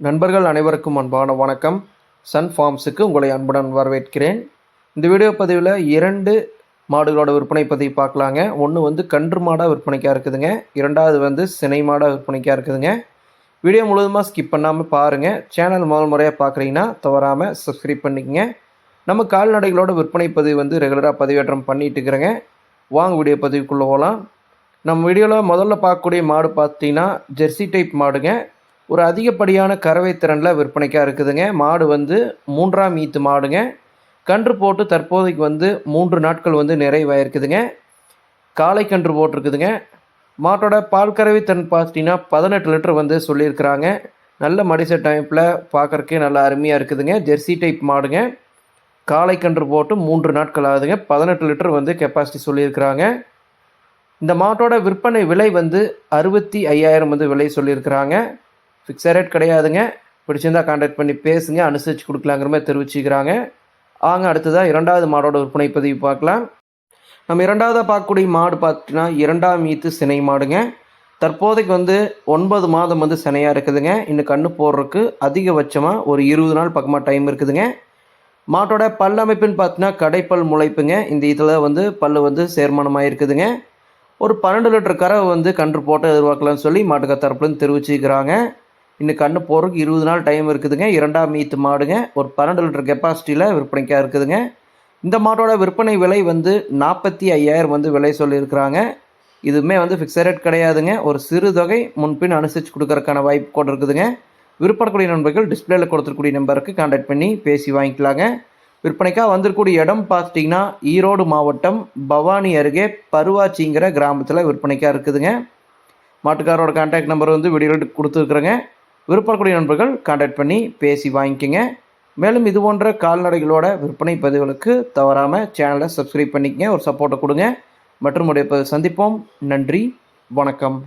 நண்பர்கள் அனைவருக்கும் அன்பான வணக்கம். சன் ஃபார்ம்ஸுக்கு உங்களை அன்புடன் வரவேற்கிறேன். இந்த வீடியோ பதிவில் இரண்டு மாடுகளோட விற்பனை பதிவு பார்க்கலாங்க. ஒன்று வந்து கன்று மாடாக விற்பனைக்காக இருக்குதுங்க. இரண்டாவது வந்து சினை மாடாக விற்பனைக்காக இருக்குதுங்க. வீடியோ முழுவதுமாக ஸ்கிப் பண்ணாமல் பாருங்கள் சேனல் முதல் முறையாக பார்க்குறீங்கன்னா தவறாமல் சப்ஸ்கிரைப் பண்ணிக்கங்க. நம்ம கால்நடைகளோட விற்பனை பதிவு வந்து ரெகுலராக பதிவேற்றம் பண்ணிகிட்டு இருக்கிறேங்க. வாங்க வீடியோ பதிவுக்குள்ளே போகலாம் நம்ம வீடியோவில் முதல்ல பார்க்கக்கூடிய மாடு பார்த்தீங்கன்னா ஜெர்சி டைப் மாடுங்க. ஒரு அதிகப்படியான கறவை திறனில் விற்பனைக்காக இருக்குதுங்க. மாடு வந்து மூன்றாம் ஈத்து மாடுங்க. கன்று போட்டு தற்போதைக்கு வந்து மூன்று நாட்கள் வந்து நிறைவாயிருக்குதுங்க. காலை கன்று போட்டிருக்குதுங்க. மாட்டோட பால் கறவை திறன் பார்த்தீங்கன்னா பதினெட்டு லிட்டர் வந்து சொல்லியிருக்கிறாங்க. நல்ல மடிச டைப்பில் பார்க்குறக்கே நல்லா அருமையாக இருக்குதுங்க. ஜெர்சி டைப் மாடுங்க. காலை கன்று போட்டு மூன்று நாட்கள் ஆகுதுங்க. பதினெட்டு லிட்டர் வந்து கெப்பாசிட்டி சொல்லியிருக்கிறாங்க. இந்த மாட்டோட விற்பனை விலை வந்து அறுபத்தி ஐயாயிரம் வந்து விலை சொல்லியிருக்கிறாங்க. ஃபிக்ஸட் ரேட் கிடையாதுங்க. பிடிச்சிருந்தா காண்டாக்ட் பண்ணி பேசுங்க அனுசரித்து கொடுக்கலாங்கிற மாதிரி தெரிவிச்சுக்கிறாங்க. ஆங்க அடுத்ததாக இரண்டாவது மாடோட விற்பனை பதிவு பார்க்கலாம். நம்ம இரண்டாவதாக பார்க்கக்கூடிய மாடு பார்த்தீங்கன்னா இரண்டாம் ஈத்து சினை மாடுங்க. தற்போதைக்கு வந்து ஒன்பது மாதம் வந்து சினையாக இருக்குதுங்க. இன்னும் கண்ணு போடுறதுக்கு அதிகபட்சமாக ஒரு இருபது நாள் பக்கமாக டைம் இருக்குதுங்க. மாட்டோட பல் அமைப்புன்னு பார்த்தீங்கன்னா கடைப்பல் முளைப்புங்க. இந்த இதில் வந்து பல் வந்து சேர்மானமாக இருக்குதுங்க. ஒரு பன்னெண்டு லிட்டர் கறவை வந்து கன்று போட்டு எதிர்பார்க்கலாம்னு சொல்லி மாட்டுக்க தரப்புலேருந்து தெரிவிச்சுக்கிறாங்க. இன்னும் கண்ணு போகிறதுக்கு இருபது நாள் டைம் இருக்குதுங்க. இரண்டாம் மீத்து மாடுங்க. ஒரு பன்னெண்டு லிட்டர் கெப்பாசிட்டியில் விற்பனைக்காக இருக்குதுங்க. இந்த மாட்டோட விற்பனை விலை வந்து நாற்பத்தி ஐயாயிரம் வந்து விலை சொல்லியிருக்கிறாங்க. இதுவுமே வந்து ஃபிக்ஸட் ரேட் கிடையாதுங்க. ஒரு சிறு தொகை முன்பின் அனுசரித்து கொடுக்கறதுக்கான வாய்ப்பு கூட இருக்குதுங்க. விருப்பப்படக்கூடிய நண்பர்கள் டிஸ்பிளேல கொடுத்துருக்கூடிய நம்பருக்கு கான்டாக்ட் பண்ணி பேசி வாங்கிக்கலாங்க. விற்பனைக்காக வந்திருக்கக்கூடிய இடம் பார்த்துட்டிங்கன்னா ஈரோடு மாவட்டம் பவானி அருகே பருவாச்சிங்கிற கிராமத்தில் விற்பனைக்காக இருக்குதுங்க. மாட்டுக்காரோட கான்டாக்ட் நம்பர் வந்து வீடியோவில் கொடுத்துருக்குறேங்க. விருப்பக்கூடிய நண்பர்கள் கான்டாக்ட் பண்ணி பேசி வாங்கிக்கோங்க. மேலும் இது போன்ற கால்நடைகளோட விற்பனை பதிவுகளுக்கு தவறாமல் சேனலை சப்ஸ்கிரைப் பண்ணிக்கங்க. ஒரு சப்போர்ட்டை கொடுங்க. மற்றும் உடைய சந்திப்போம். நன்றி. வணக்கம்.